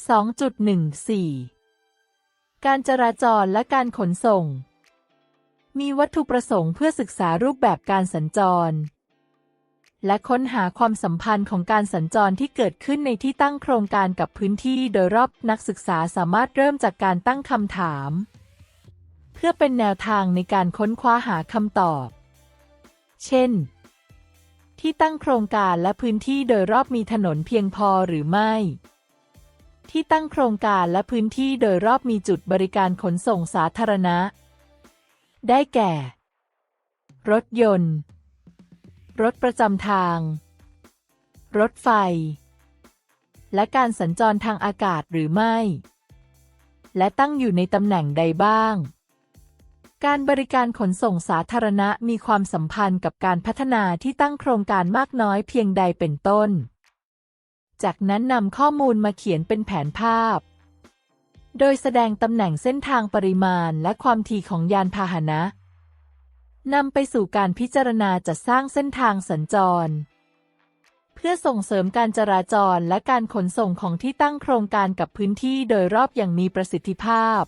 2.14 การจราจรและการขนส่ง มีวัตถุประสงค์เพื่อศึกษารูปแบบการสัญจร และค้นหาความสัมพันธ์ของการสัญจรที่เกิดขึ้นในที่ตั้งโครงการกับพื้นที่โดยรอบนักศึกษาสามารถเริ่มจากการตั้งคำถาม เพื่อเป็นแนวทางในการค้นคว้าหาคำตอบ เช่น ที่ตั้งโครงการและพื้นที่โดยรอบมีถนนเพียงพอหรือไม่ ที่ตั้งโครงการและพื้นที่โดยรอบมีจุดบริการขนส่งสาธารณะ ได้แก่ รถยนต์ รถประจำทาง รถไฟ และการสัญจรทางอากาศหรือไม่ และตั้งอยู่ในตำแหน่งใดบ้าง การบริการขนส่งสาธารณะมีความสัมพันธ์กับการพัฒนาที่ตั้งโครงการมากน้อยเพียงใดเป็นต้น จากนั้นนำข้อมูลมาเขียนเป็นแผนภาพ โดยแสดงตำแหน่งเส้นทางปริมาณและความถี่ของยานพาหนะนำไปสู่การพิจารณาจัดสร้างเส้นทางสัญจร เพื่อส่งเสริมการจราจรและการขนส่งของที่ตั้งโครงการกับพื้นที่โดยรอบอย่างมีประสิทธิภาพ